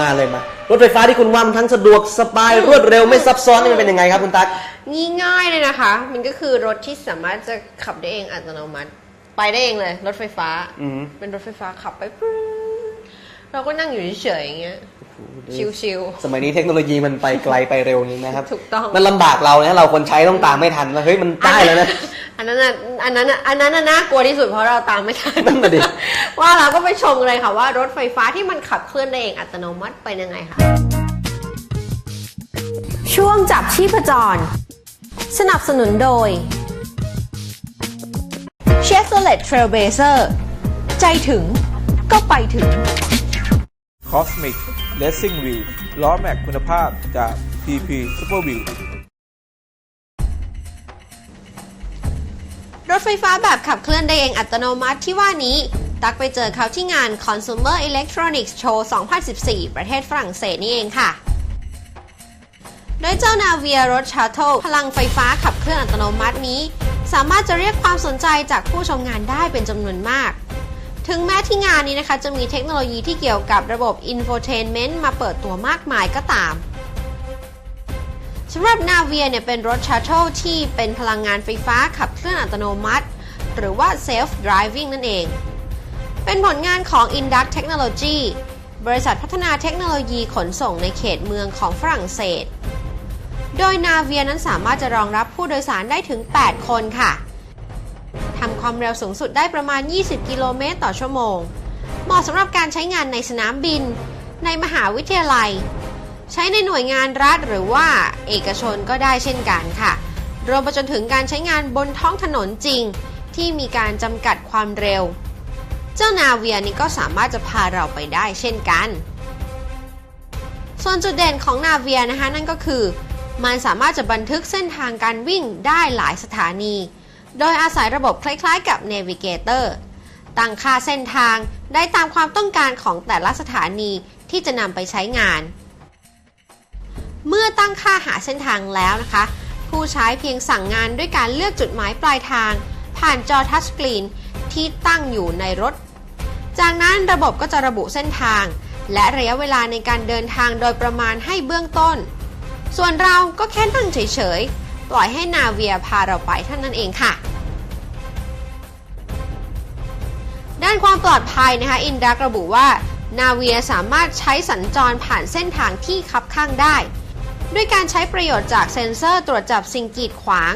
มาเลยมารถไฟฟ้าที่คุณว่ามันทั้งสะดวกสบายรวดเร็วไม่ซับซ้อนนี่มันเป็นยังไงครับคุณตั๊กง่ายง่ายๆเลยนะคะ มันก็คือรถที่สามารถจะขับได้เองอัตโนมัติ ไปได้เองเลย รถไฟฟ้า อืมเป็นรถไฟฟ้าขับไปปรึ้งเราก็นั่งอยู่เฉยๆอย่างเงี้ย ชิวสมัยนี้เทคโนโลยีมันไปไกลไปเร็วจริงนะครับถูกต้องมันลำบากเรานะเราคนใช้ต้องตามไม่ทันว่าเฮ้ยมันๆได้แล้วนะอันนั้นน่ะอันนั้นน่ะอันนั้นน่ะน่ากลัวที่สุดเพราะเราตามไม่ทันนั่นน่ะดิว่าเราก็ไปชมกันเลยค่ะว่ารถไฟฟ้าที่มันขับเคลื่อนได้เองอัตโนมัติเป็นยังไงค่ะช่วงจับชีพจร สนับสนุนโดย Chevrolet Trailblazer ใจถึงก็ไปถึง Cosmic Racing Wheel ล้อแม็กคุณภาพจาก PP Super Wheel รถไฟฟ้าแบบขับเคลื่อนได้เองอัตโนมัติที่ว่านี้ ตักไปเจอเขาที่งาน Consumer Electronics Show 2014 ประเทศฝรั่งเศสนี่เองค่ะ โดยเจ้านาเวียรถชาร์ l ลพลังไฟฟ้าขับเคลื่อนอัตโนมัตินี้ สามารถจะเรียกความสนใจจากผู้ชมงานได้เป็นจำนวนมาก ถึงแม้ที่งานนี้นะคะ จะมีเทคโนโลยีที่เกี่ยวกับระบบ Infotainment มาเปิดตัวมากมายก็ตามสำหรับนาเวียเนี่ยเป็นรถชาร์ l ที่เป็นพลังงานไฟฟ้าขับเคลื่อนอัตโนมัติ หรือว่า self driving นั่นเอง เป็นผลงานของ Induct Technology บริษัทพัฒนาเทคโนโลยีขนส่งในเขตเมืองของฝรั่งเศส โดยนาเวียนั้นสามารถจะรองรับผู้โดยสารได้ถึง 8 คนค่ะ ความเร็วสูงสุดได้ประมาณ 20 กิโลเมตรต่อชั่วโมง เหมาะสำหรับการใช้งานในสนามบิน ในมหาวิทยาลัย ใช้ในหน่วยงานรัฐหรือว่าเอกชนก็ได้เช่นกันค่ะ รวมไปจนถึงการใช้งานบนท้องถนนจริง ที่มีการจำกัดความเร็ว เจ้านาเวียนี้ก็สามารถจะพาเราไปได้เช่นกัน ส่วนจุดเด่นของนาเวียนะคะนั่นก็คือ มันสามารถจะบันทึกเส้นทางการวิ่งได้หลายสถานี โดยอาศัยระบบคล้ายๆ กับ Navigator ตั้งค่าเส้นทางได้ตามความต้องการของแต่ละสถานีที่จะนำไปใช้งาน เมื่อตั้งค่าหาเส้นทางแล้วนะคะ ผู้ใช้เพียงสั่งงานด้วยการเลือกจุดหมายปลายทาง ผ่านจอทัชสกรีนที่ตั้งอยู่ในรถ จากนั้นระบบก็จะระบุเส้นทาง และระยะเวลาในการเดินทางโดยประมาณให้เบื้องต้น ส่วนเราก็แค่นั่งเฉยๆ ปล่อยให้นาเวียพาเราไปเท่านั้นเองค่ะ ด้านความปลอดภัยนะคะอินดักระบุว่า นาเวียสามารถใช้สัญจรผ่านเส้นทางที่คับข้างได้ ด้วยการใช้ประโยชน์จากเซ็นเซอร์ตรวจจับสิ่งกีดขวาง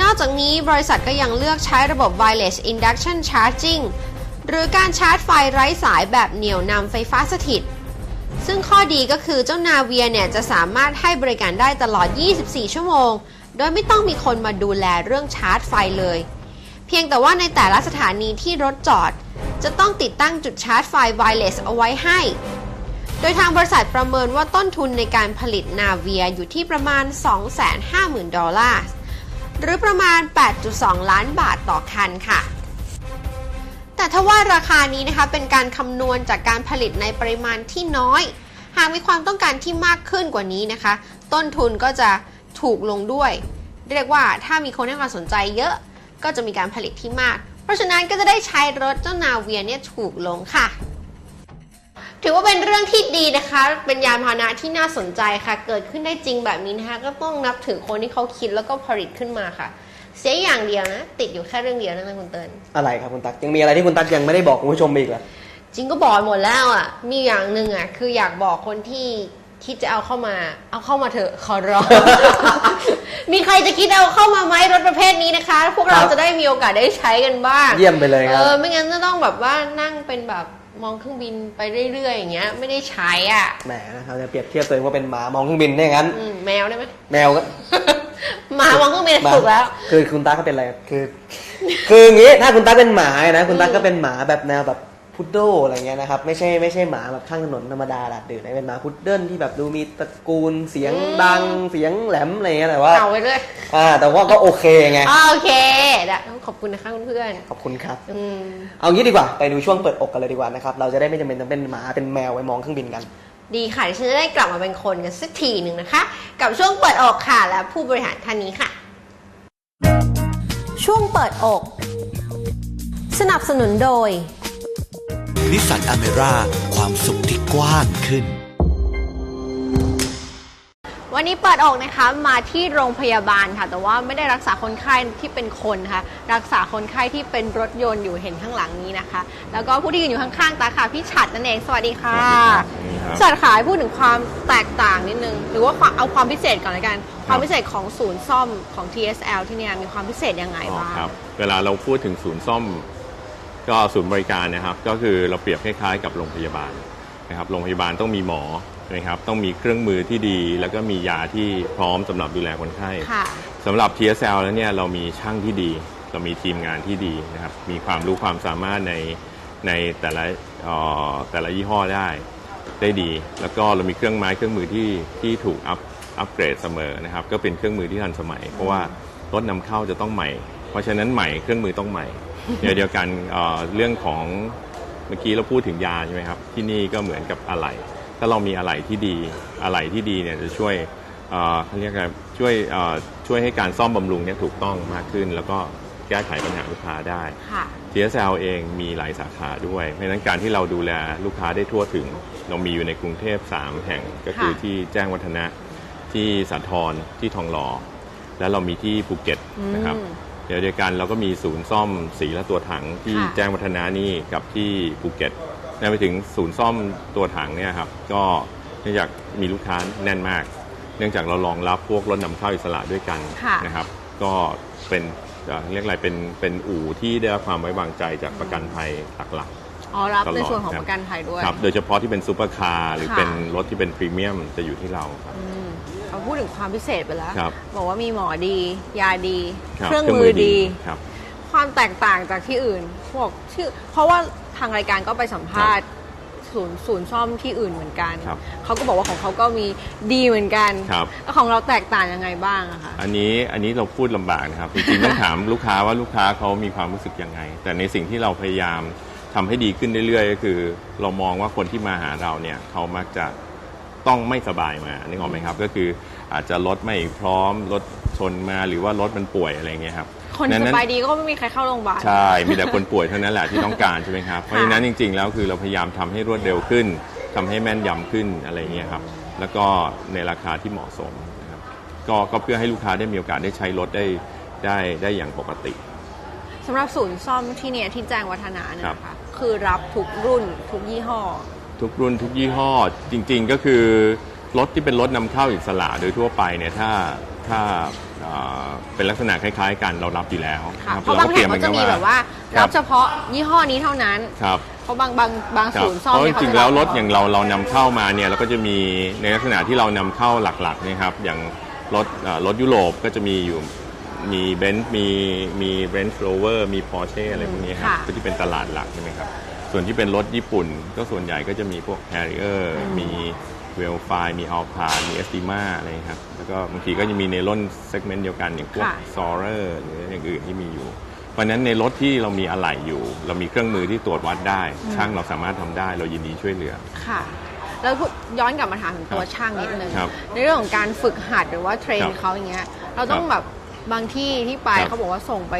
นอกจากนี้บริษัทก็ยังเลือกใช้ระบบ Wireless Induction Charging หรือการชาร์จไฟไร้สายแบบเหนี่ยวนำไฟฟ้าสถิต ซึ่งข้อดีก็คือเจ้านาเวียเนี่ยจะสามารถให้บริการได้ตลอด 24 ชั่วโมง โดยไม่ต้องมีคนมาดูแลเรื่องชาร์จไฟเลย เพียงแต่ว่าในแต่ละสถานีที่รถจอด จะต้องติดตั้งจุดชาร์จไฟไวเลสเอาไว้ให้ โดยทางบริษัทประเมินว่าต้นทุนในการผลิตนาเวียอยู่ที่ประมาณ 250,000 ดอลลาร์ หรือประมาณ 8.2 ล้านบาทต่อคันค่ะ แต่ถ้าว่าราคานี้นะคะเป็นการคำนวณจากการผลิตในปริมาณที่น้อย หากมีความต้องการที่มากขึ้นกว่านี้นะคะ ต้นทุนก็จะถูกลงด้วย เรียกว่าถ้ามีคนให้ความสนใจเยอะก็จะมีการผลิตที่มาก เพราะฉะนั้นก็จะได้ใช้รถเจ้านาเวียเนี่ยถูกลงค่ะ ถือว่าเป็นเรื่องที่ดีนะคะ เป็นยานพาหนะที่น่าสนใจค่ะ เกิดขึ้นได้จริงแบบนี้นะคะ ก็ต้องนับถือคนที่เขาคิดแล้วก็ผลิตขึ้นมาค่ะ เสียอย่างเดียวนะ ติดอยู่แค่เรื่องเดียวนั่นแหละคุณเติร์นอะไรครับคุณตั๊กยังมีอะไรที่คุณตั๊กยังไม่ได้บอกคุณผู้ชมอีกเหรอจริงก็บอกหมดแล้วอะ มีอย่างหนึ่งอะ คืออยากบอกคนที่คิดจะเอาเข้ามา เอาเข้ามาเถอะขอร้อง มีใครจะคิดเอาเข้ามาไหมรถประเภทนี้นะคะ พวกเราครับจะได้มีโอกาสได้ใช้กันบ้าง เยี่ยมไปเลยคเอรับอไม่งั้นจะต้องแบบว่านั่งเป็นแบบมองเครื่องบินไปเรื่อยๆอย่างเงี้ย ไม่ได้ใช้อะ แหมนะครับจะเปรียบเทียบตัวเองว่าเป็นหมามองเครื่องบินได้งั้น อืมแมวได้ไหมแมวก็ หมามองเครื่องบินถูกแล้ว คือคุณตาก็เป็นอะไรคือ คืออย่างงี้ถ้าคุณตาเป็นหมานะคุณตาก็เป็นหมาแบบแนวแบบพุดโดอะไรเงี้ยนะครับไม่ใช่ไม่ใช่หมาแบบข้างถนนธรรมดาหลัดดื่นนะเป็นหมาพุดเดิ้ลที่แบบดูมีตระกูลเสียงอืมดังเสียงแหลมอะไรเงี้ยแต่ว่าเอาไว้เลยอ่า แต่ว่าก็โอเคไงอ๋อโอเคได้ขอบคุณนะคะเพื่อนขอบคุณครับๆอืมเอางี้ดีกว่าไปดูช่วงเปิดอกกันเลยดีกว่านะครับเราจะได้ไม่จำเป็นต้องเป็นหมาเป็นแมวไปมองเครื่องบินกัน ดีค่ะดิฉันจะได้กลับมาเป็นคนกันสักทีหนึ่งนะคะ กับช่วงเปิดอกค่ะและผู้บริหารท่านนี้ค่ะ ช่วงเปิดอก สนับสนุนโดยนิสสันอเมร่าความสุขที่กว้างขึ้น วันนี้เปิดอกนะคะมาที่โรงพยาบาลค่ะ แต่ว่าไม่ได้รักษาคนไข้ที่เป็นคนค่ะ รักษาคนไข้ที่เป็นรถยนต์อยู่เห็นข้างหลังนี้นะคะ แล้วก็ผู้ที่ยืนอยู่ข้างๆตาค่ะพี่ฉัดนั่นเองสวัสดีค่ะสวัสดีครับฉัดค่ะให้พูดถึงความแตกต่างนิดนึง หรือว่าความเอาความพิเศษก่อนละกัน ความพิเศษของศูนย์ซ่อมของ TSL ที่เนี่ยมีความพิเศษยังไงอ๋อบ้างครับเวลาเราพูดถึงศูนย์ซ่อม ก็ศูนย์บริการนะครับ ก็คือเราเปรียบคล้ายๆกับโรงพยาบาล นะครับโรงพยาบาลต้องมีหมอนะครับต้องมีเครื่องมือที่ดี แล้วก็มียาที่พร้อมสำหรับดูแลคนไข้ค่ะสำหรับ TSL แล้วเนี่ยเรามีช่างที่ดี เรามีทีมงานที่ดีนะครับมีความรู้ความสามารถในในแต่ละเอ่อแต่ละยี่ห้อได้ได้ดี แล้วก็เรามีเครื่องไม้เครื่องมือที่ที่ถูกอัพอัปเกรดเสมอนะครับก็เป็นเครื่องมือที่ทันสมัย เพราะว่ารถนำเข้าจะต้องใหม่ เพราะฉะนั้นใหม่เครื่องมือต้องใหม่เดียวเดียวกันเอ่อเรื่องของ เมื่อกี้เราพูดถึงยาใช่ไหมครับ ที่นี่ก็เหมือนกับอะไหล่ถ้าเรามีอะไหล่ที่ดีอะไหล่ที่ดีเนี่ยจะช่วยเอ่อเขาเรียกอะไรช่วยเอ่อช่วยให้การซ่อมบำรุงเนี่ยถูกต้องมากขึ้น แล้วก็แก้ไขปัญหาลูกค้าได้ค่ะ TSL เองมีหลายสาขาด้วย เพราะฉะนั้นการที่เราดูแลลูกค้าได้ทั่วถึง เรามีอยู่ในกรุงเทพ 3 แห่งก็คือค่ะที่แจ้งวัฒนะที่สาทรที่ทองหล่อ แล้วเรามีที่ภูเก็ตนะครับอืมเดี๋ยวเดียวกันเราก็มีศูนย์ซ่อมสีและตัวถังที่ค่ะแจ้งวัฒนะนี่กับที่ภูเก็ตรวมไปถึงศูนย์ซ่อมตัวถังเนี่ยครับก็เนื่องจากมีลูกค้าแน่นมาก เนื่องจากเรารองรับพวกรถนำเข้าอิสระด้วยกันค่ะ นะครับ ก็เป็นเอ่อเรียกอะไรเป็นเป็นอู่ที่ได้รับความไว้วางใจจากประกันภัยหลัก อ๋อรับตลอดในส่วนของครับ ประกันภัยด้วย ๆครับโดยเฉพาะที่เป็นซูเปอร์คาร์หรือค่ะ เป็นรถที่เป็นพรีเมียมจะอยู่ที่เราครับ อืมเรา พูดถึงความพิเศษไปแล้ว ครับบอกว่ามีหมอดี ยาดีครับเครื่องมือดี ครับ ความแตกต่างจากที่อื่นพวกชื่อ เพราะว่าทางรายการก็ไปสัมภาษณ์ศูนย์ศูนย์ซ่อมที่อื่นเหมือนกัน ครับเขาก็บอกว่าของเขาก็มีดีเหมือนกันครับ แล้วของเราแตกต่างยังไงบ้างอะคะ อันนี้อันนี้เราพูดลำบากนะครับ จริงๆ ต้องถามลูกค้าว่าลูกค้าเขามีความรู้สึกยังไง แต่ในสิ่งที่เราพยายามทำให้ดีขึ้นเรื่อยๆ ก็คือ เรามองว่าคนที่มาหาเราเนี่ยเขามักจะ ต้องไม่สบายมานึกออกไหมครับ ก็คืออาจจะรถไม่พร้อมรถชนมาหรือว่ารถมันป่วยอะไรเงี้ยครับ คนดังสนั้นบายดีก็ไม่มีใครเข้าโรงพยาบาล ใช่ มีแต่คนป่วยเท่านั้นแหละที่ต้องการใช่ไหมครับ เพราะฉะนั้นจริง ๆ แล้วคือเราพยายามทำให้รวดเร็วขึ้นทำให้แม่นยำขึ้นอะไรเงี้ยครับ แล้วก็ในราคาที่เหมาะสมนะครับก็ก็เพื่อให้ลูกค้าได้มีโอกาสได้ใช้รถได้ได้ได้อย่างปกติสำหรับศูนย์ซ่อมที่เนี่ยที่แจ้งวัฒนะเนี่ยครับนะคะคือรับทุกรุ่นทุกยี่ห้อ ทุกรุ่นทุกยี่ห้อจริง ๆ ก็คือรถที่เป็นรถนำเข้าอิสระโดยทั่วไปเนี่ยถ้าถ้าเอ่อเป็นลักษณะคล้าย ๆ กันเรารับอยู่แล้วค่ะคบเพราะบางแห่งเขาจะมีแบบว่าครัรับเฉพาะยี่ห้อนี้เท่านั้น ครับ เพราะบางบางบางครับศูนย์ซ่อมเพราะจเนี่ยเขาริงจะๆแล้วรถบอย่างเราเรานำเข้ามาเนี่ยเราก็จะมีในลักษณะที่เรานำเข้าหลักๆนะครับอย่างรถเอ่อรถยุโรปก็จะมีอยู่มีเบนซ์มีมีเรนจ์โรเวอร์มีพอร์เช่อะไรพวกนี้ครับค่ะก็ที่เป็นตลาดหลักใช่ไหมครับ ส่วนที่เป็นรถญี่ปุ่น ก็ส่วนใหญ่ก็จะมีพวก Harrier มีเวลไฟมีอัลพามีเอสติมาอะไรครับ แล้วก็บางทีก็จะมีในร่นเซกเมนต์เดียวกัน อย่างพวกค่ะซอเรอร์หรืออย่างอื่นที่มีอยู่ เพราะฉะนั้นในรถที่เรามีอะไหล่อยู่ เรามีเครื่องมือที่ตรวจวัดได้ ช่างเราสามารถทำได้เรายินดีช่วยเหลือค่ะแล้วพูดย้อนกลับมาถามถึงตัวครับช่างนิดนึงครับในเรื่องของการฝึกหัดหรือว่าเทรนครับเขาอย่างเงี้ยเราต้องครับแบบบางที่ที่ไปครับเขาบอกว่าส่งไป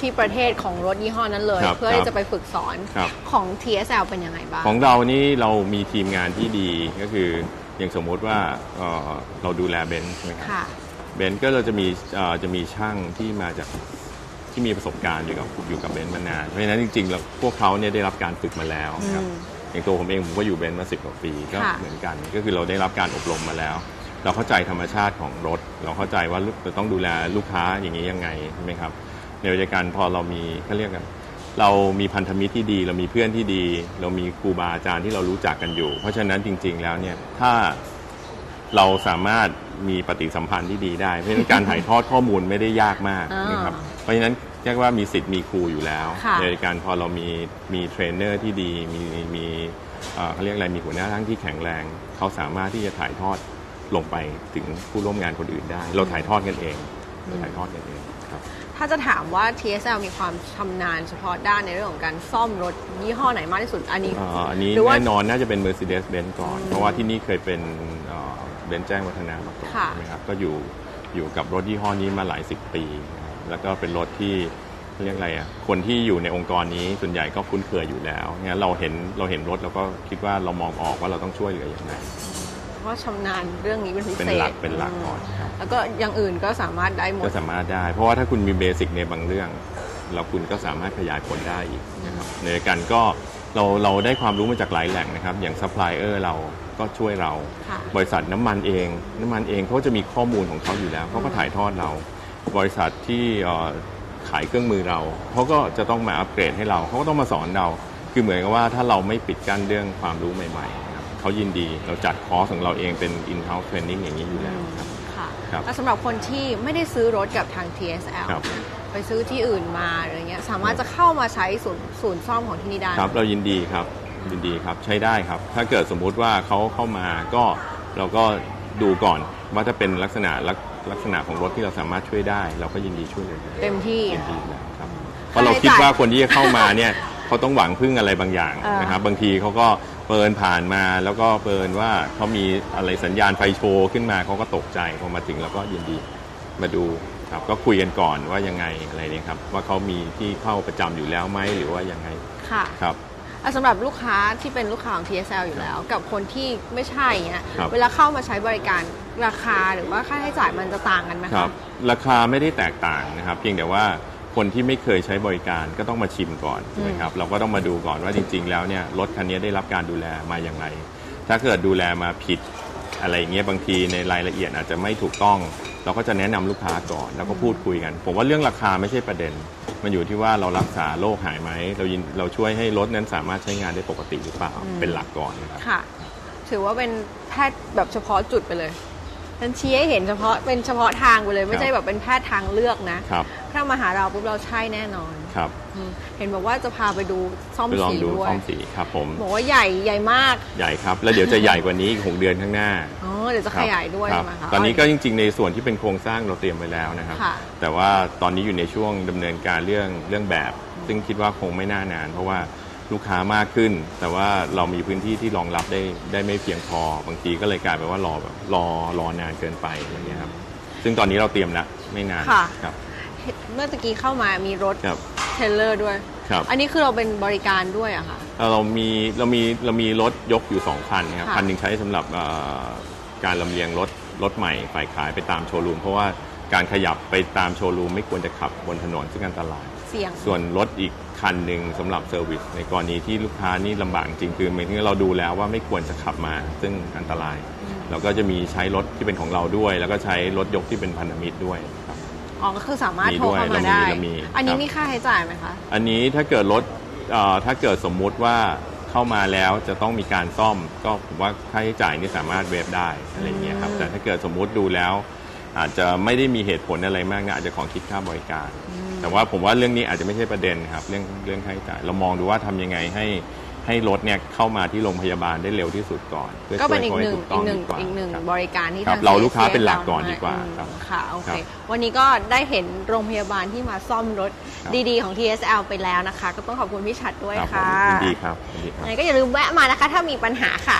ที่ประเทศของรถยี่ห้อนั้นเลย ครับเพื่อครัที่บจะไปฝึกสอนครับ ของ TSL เป็นยังไงบ้าง ของเรานี่เรามีทีมงานที่ดีก็คืออย่างสมมติว่าเอ่อเราดูแลเบนซ์ใช่ไหมครับ ค่ะ เบนซ์ก็เราจะมีเอ่อจะมีช่างที่มาจากที่มีประสบการณ์อยู่กับอยู่กับเบนซ์มานาน เพราะฉะนั้นจริงๆแล้วพวกเขาเนี่ยได้รับการฝึกมาแล้วครับอืมอย่างตัวผมเองผมก็อยู่เบนซ์มาสิบกว่าปีก็ค่ะ เหมือนกัน ก็คือเราได้รับการอบรมมาแล้ว เราเข้าใจธรรมชาติของรถ เราเข้าใจว่าลูกจะต้องดูแลลูกค้าอย่างนี้ยังไงใช่ไหมครับ ในวิธีการพอเรามีเขาเรียกกันเรามีพันธมิตรที่ดี เรามีเพื่อนที่ดี เรามีครูบาอาจารย์ที่เรารู้จักกันอยู่ เพราะฉะนั้นจริง ๆ แล้วเนี่ยถ้าเราสามารถมีปฏิสัมพันธ์ที่ดีได้ เพราะฉะนั้นการถ่ายทอดข้อมูลไม่ได้ยากมากอ่านนะครับเพราะฉะนั้นเรียกว่ามีสิทธิ์มีครูอยู่แล้วค่ะในการพอเรามีมีเทรนเนอร์ที่ดีมีมีเอ่อเขาเรียกอะไรมีหัวหน้าทั้งที่แข็งแรง เขาสามารถที่จะถ่ายทอดลงไปถึงผู้ร่วมงานคนอื่นได้ เราถ่ายทอดกันเองเราถ่ายทอดกันเองครับ ถ้าจะถามว่า TSL มีความชำนาญเฉพาะด้านในเรื่องของการซ่อมรถยี่ห้อไหนมากที่สุด อันนี้เอ่ออันนี้หรือว่า แน่นอนน่าจะเป็น Mercedes-Benz ก่อน เพราะว่าที่นี่เคยเป็นเบนซ์แจ้งวัฒนามาก่อนค่ะ ใช่ไหมครับก็อยู่อยู่กับรถยี่ห้อนี้มาหลายสิบปีนะครับแล้วก็เป็นรถที่เรียกอะไรอะคนที่อยู่ในองค์กรนี้ส่วนใหญ่ก็คุ้นเคยอยู่แล้วงั้นเราเห็นเราเห็นรถเราก็คิดว่าเรามองออกว่าเราต้องช่วยเหลืออย่างไร เพราะชำนาญเรื่องนี้เป็นพิเศษเป็นหลักเป็นหลักก่อนครับแล้วก็อย่างอื่นก็สามารถได้หมด ก็สามารถได้ เพราะว่าถ้าคุณมีเบสิกในบางเรื่อง เราคุณก็สามารถขยายผลได้อีกนะครับในการก็เราเราได้ความรู้มาจากหลายแหล่งนะครับ อย่างซัพพลายเออร์เราก็ช่วยเรา ค่ะบริษัทน้ำมันเอง น้ำมันเองเขาจะมีข้อมูลของเขาอยู่แล้วเขาก็ถ่ายทอดเรา บริษัทที่เอ่อขายเครื่องมือเราเขาก็จะต้องมาอัปเกรดให้เราเขาก็ต้องมาสอนเรา คือเหมือนกับว่าถ้าเราไม่ปิดกั้นเรื่องความรู้ใหม่ๆนะครับ เขายินดีเราจัดคอร์สของเราเองเป็น in-house training อย่างนี้อยู่แล้วครับ ค่ะครับแล้วสำหรับคนที่ไม่ได้ซื้อรถกับทาง TSL ครับ ไปซื้อที่อื่นมาอะไรเงี้ยสามารถจะเข้ามาใช้ศูนย์ศูนย์ซ่อมของที่นี่ได้ ครับเรายินดีครับยินดีครับใช้ได้ครับ ถ้าเกิดสมมุติว่าเขาเข้ามาก็เราก็ดูก่อนว่าถ้าเป็นลักษณะลักลักษณะของรถที่เราสามารถช่วยได้ เราก็ยินดีช่วยเลยเต็มที่ ยินดีอยู่แล้วครับเพราะเราคิดว่าคนที่จะเข้ามาเนี่ย เขาต้องหวังพึ่งอะไรบางอย่างเออ นะครับบางทีเขาก็ เปินผ่านมาแล้วก็เปินว่าเขามีอะไรสัญญาณไฟโชว์ขึ้นมาเขาก็ตกใจพอมาถึงเราก็ยินดีมาดูครับก็คุยกันก่อนว่ายังไงอะไรเนี่ยครับว่าเขามีที่เข้าประจำอยู่แล้วไหมหรือว่ายังไงค่ะครับอะสำหรับลูกค้าที่เป็นลูกค้าของ TSL อยู่แล้ว กับคนที่ไม่ใช่เงี้ยครับเวลาเข้ามาใช้บริการราคาหรือว่าค่าใช้จ่ายมันจะต่างกันไหมคคะรับราคาไม่ได้แตกต่างนะครับ เพียงแต่ว่า คนที่ไม่เคยใช้บริการก็ต้องมาชิมก่อนใช่ไหมครับเราก็ต้องมาดูก่อนว่าจริง ๆ แล้วเนี่ยรถคันนี้ได้รับการดูแลมาอย่างไร ถ้าเกิดดูแลมาผิดอะไรอย่างเงี้ยบางทีในรายละเอียดอาจจะไม่ถูกต้อง เราก็จะแนะนำลูกค้าก่อน แล้วก็พูดคุยกัน ผมว่าเรื่องราคาไม่ใช่ประเด็น มันอยู่ที่ว่าเรารักษาโรคหายไหมเรายินเราช่วยให้รถนั้นสามารถใช้งานได้ปกติหรือเปล่าเป็นหลักก่อนนะครับค่ะ ถือว่าเป็นแพทย์แบบเฉพาะจุดไปเลยฉันชี้ให้เห็นเฉพาะเป็นเฉพาะทางไปเลย ไม่ใช่แบบเป็นแพทย์ทางเลือกนะครับ ถ้ามาหาเราปุ๊บเราใช่แน่นอนครับอืมเห็นบอกว่าจะพาไปดูซ่อมไปลองสีดูด้วซ่ยอมสีครับผม บอกว่าใหญ่ใหญ่มากใหญ่ครับ แล้วเดี๋ยวจะใหญ่กว่านี้อีกหกเดือนข้างหน้าอ๋อเดี๋ยวจะขยายด้วยครับใช่ไหมคะ ตอนนี้ก็จริง ๆ ในส่วนที่เป็นโครงสร้างเราเตรียมไว้แล้วนะครับ ค่ะ แต่ว่าตอนนี้อยู่ในช่วงดำเนินการเรื่องเรื่องแบบ ซึ่งคิดว่าคงไม่น่านาน เพราะว่าลูกค้ามากขึ้น แต่ว่าเรามีพื้นที่ที่รองรับได้ได้ไม่เพียงพอ บางทีก็เลยกลายเป็นว่ารอแบบรอรอนานเกินไปอะไรเงี้ยครับซึ่งตอนนี้เราเตรียมแล้วไม่นานค่ะ ครับ เห็นเมื่อตะกี้เข้ามามีรถครับ เทรลเลอร์ด้วย ครับ อันนี้คือเราเป็นบริการด้วยอะค่ะเรามีเรามีเรามีรถยกอยู่สองคันครับค่ะ คันหนึ่งใช้สำหรับเอ่อการลำเลียงรถรถใหม่ฝ่ายขายไปตามโชว์รูม เพราะว่าการขยับไปตามโชว์รูมไม่ควรจะขับบนถนนซึ่งอันตราย เสี่ยง ส่วนรถอีกคันหนึ่งสำหรับเซอร์วิสในกรณีที่ลูกค้านี่ลำบากจริงคือหมายถึงเราดูแล้วว่าไม่ควรจะขับมา ซึ่งอันตราย เราก็จะมีใช้รถที่เป็นของเราด้วย แล้วก็ใช้รถยกที่เป็นพันธมิตรด้วยครับ อ๋อก็คือสามารถมีโทรด้วยเข้ามาเรามีได้เรามีอันนี้ครับมีค่าใช้จ่ายไหมคะ อันนี้ถ้าเกิดรถเอ่อถ้าเกิดสมมุติว่าเข้ามาแล้วจะต้องมีการซ่อม ก็ผมว่าค่าใช้จ่ายนี่สามารถเวฟได้อะไรอย่างเงี้ยครับอืมแต่ถ้าเกิดสมมุติดูแล้ว อาจจะไม่ได้มีเหตุผลอะไรมากนะอาจจะของคิดค่าบริการ แต่ว่าผมว่าเรื่องนี้อาจจะไม่ใช่ประเด็นครับ เรื่องเรื่องค่าใช้จ่ายเรามองดูว่าทำยังไงให้ ให้รถเนี่ยเข้ามาที่โรงพยาบาลได้เร็วที่สุดก่อนพื่ก็เป็นช่วยอีกขาหนึ่งให้ถูต้อีกหนึ่งดีว่าอีกหนึ่งครับบริการที่ครับทางเราลูกค้า CSL เป็นหลักก่อนให้ดีกว่าอืมครับ ค่ะโอคเครับวันนี้ก็ได้เห็นโรงพยาบาลที่มาซ่อมรถครับ ดีๆของ TSL ไปแล้วนะคะ ก็ต้องขอบคุณพี่ชัดด้วยครับผมค่ะยินดีครับยินดีครับ ยังไงก็อย่าลืมแวะมานะคะ ถ้ามีปัญหาค่ะ